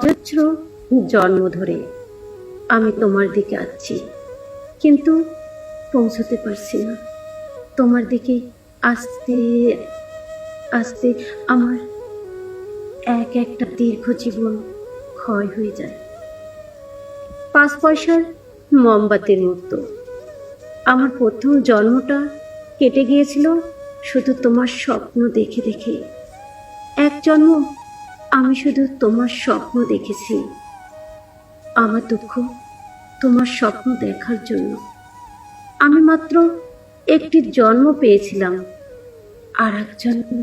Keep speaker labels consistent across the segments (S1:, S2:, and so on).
S1: অজস্র জন্ম ধরে আমি তোমার দিকে আসছি কিন্তু পৌঁছতে পারছি না। তোমার দিকে আসতে আসতে আমার এক একটা দীর্ঘ জীবন ক্ষয় হয়ে যায়। পাঁচ পয়সার মোমবাতির মতো আমার প্রথম জন্মটা কেটে গিয়েছিল শুধু তোমার স্বপ্ন দেখে দেখে। এক জন্ম আমি শুধু তোমার স্বপ্ন দেখেছি। আমার দুঃখ তোমার স্বপ্ন দেখার জন্য। আমি মাত্র একটি জন্ম পেয়েছিলাম। আর একজন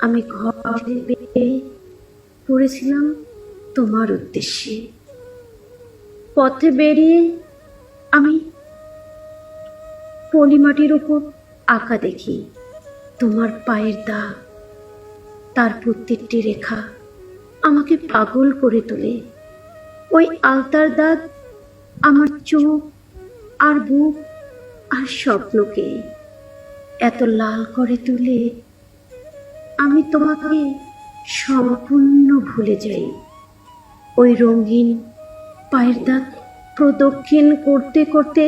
S1: আমি ঘরে পড়েছিলাম তোমার উদ্দেশ্যে। পথে বেরিয়ে আমি পলিমাটির উপর আঁকা দেখি। তোমার পায়ের দাগ, তার প্রত্যেকটি রেখা আমাকে পাগল করে তোলে। ওই আলতার দাঁত, আমার চোখ, আর বুক, আর স্বপ্নকে এত লাল করে তুলে, আমি তোমাকে সম্পূর্ণ ভুলে যাই। ওই রঙিন পায়ের দাঁত প্রদক্ষিণ করতে করতে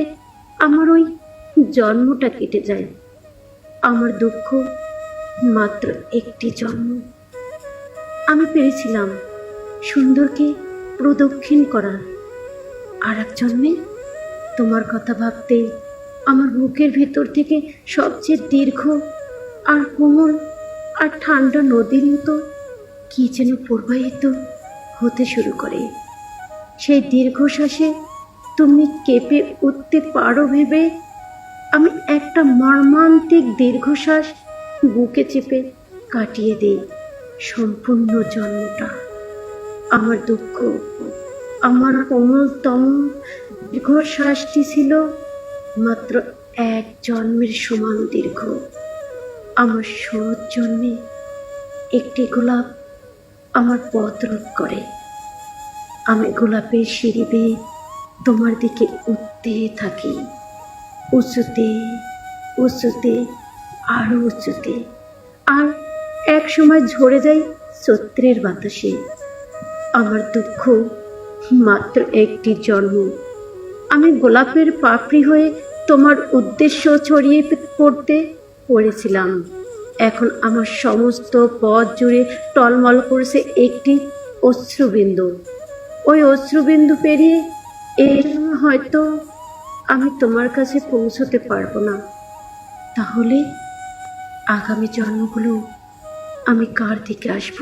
S1: আমার ওই জন্মটা কেটে যায়। আমার দুঃখ মাত্র একটি জন্ম। আমি পেরেছিলাম সুন্দরকে প্রদক্ষিণ করার আর এক জন্মে তোমার কথা ভাবতে আমার বুকের ভেতর থেকে সবচেয়ে দীর্ঘ আর কোমল আর ঠান্ডা নদীর মতো কি যেন প্রবাহিত হতে শুরু করে। সেই দীর্ঘশ্বাসে তুমি কেঁপে উঠতে পারো ভেবে আমি একটা মর্মান্তিক দীর্ঘশ্বাস বুকে চেপে কাটিয়ে দিই। সম্পূর্ণ জন্মটা। আমার দুঃখ, আমার কোমলতম দীর্ঘশ্বাসটি ছিল মাত্র এক জন্মের সমান দীর্ঘ। আমার সহজ জন্মে একটি গোলাপ আমার পথ রোধ করে। আমি গোলাপের সিঁড়ি তোমার দিকে উঠতে থাকি। উঁচুতে উঁচুতে আরও উঁচুতে, আর এক সময় ঝরে যাই চৈত্রের বাতাসে। আমার দুঃখ মাত্র একটি জন্ম। আমি গোলাপের পাপড়ি হয়ে তোমার উদ্দেশ্য ছড়িয়ে পড়তে পড়েছিলাম। এখন আমার সমস্ত পথ জুড়ে টলমল করেছে একটি অশ্রুবিন্দু। ওই অশ্রুবিন্দু পেরিয়ে এর হয়তো আমি তোমার কাছে পৌঁছতে পারব না। তাহলে আগামী জন্মগুলো আমি কার দিকে আসব